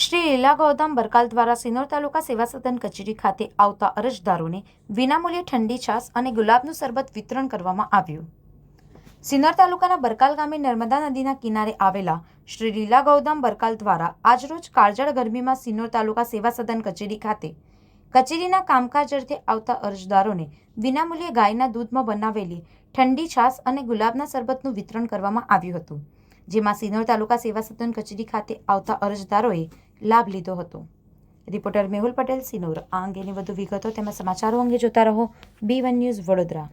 શ્રી લીલા ગૌતમ બરકાલ દ્વારા સિનોર તાલુકા સેવા સદન કચેરી ખાતે આવતા અરજદારોને વિનામૂલ્યે ઠંડી છાશ અને ગુલાબનું શરબત વિતરણ કરવામાં આવ્યું. સિનોર તાલુકાના બરકાલ ગામે નર્મદા નદીના કિનારે આવેલા શ્રી લીલા ગૌતમ બરકાલ દ્વારા આજરોજ કાળજળ ગરમીમાં સિનોર તાલુકા સેવા સદન કચેરી ખાતે કચેરીના કામકાજ અર્થે આવતા અરજદારોને વિનામૂલ્યે ગાયના દૂધમાં બનાવેલી ઠંડી છાશ અને ગુલાબના શરબતનું વિતરણ કરવામાં આવ્યું હતું. જેમાં સિનોર તાલુકા સેવા સદન કચેરી ખાતે આવતા અરજદારોએ લાભ લીધો હતો. રિપોર્ટર મેહુલ પટેલ સિનોર આ અંગેની વધુ વિગતો તેમજ સમાચારો અંગે જોતા રહો બી વન ન્યૂઝ વડોદરા.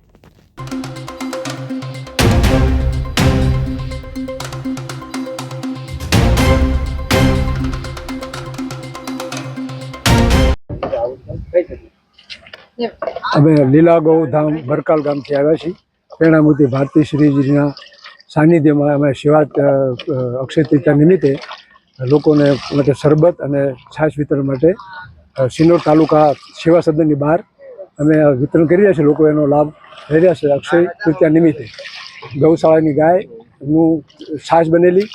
અમે લીલા ગૌધામ ભરકાલ ગામથી આવ્યા છીએ. પ્રેરણામૂર્તિ ભારતી શ્રીજીના સાનિધ્યમાં અમે અ, અક્ષય તૃતીયા નિમિત્તે લોકોને માટે શરબત અને છાશ વિતરણ માટે સિન્નોર તાલુકા સેવા સદનની બહાર અમે વિતરણ કરી રહ્યા છીએ. લોકો એનો લાભ લઈ રહ્યા છે. અક્ષય તૃતીયા નિમિત્તે ગૌશાળાની ગાયનું છાશ બનેલી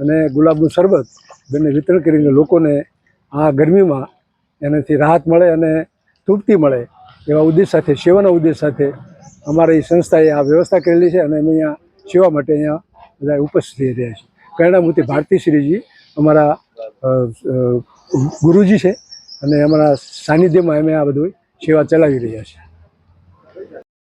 અને ગુલાબનું શરબત બંને વિતરણ કરીને લોકોને આ ગરમીમાં એનાથી રાહત મળે અને તૃપ્તિ મળે એવા ઉદ્દેશ સાથે, સેવાના ઉદ્દેશ સાથે અમારી સંસ્થાએ આ વ્યવસ્થા કરેલી છે અને અમે અહીંયા સેવા માટે અહીંયા બધા ઉપસ્થિત થઈ રહ્યા છીએ. પ્રેરણામૂર્તિ ભારતી શ્રીજી અમારા ગુરુજી છે અને અમારા સાનિધ્યમાં અમે આ બધું સેવા ચલાવી રહ્યા છીએ.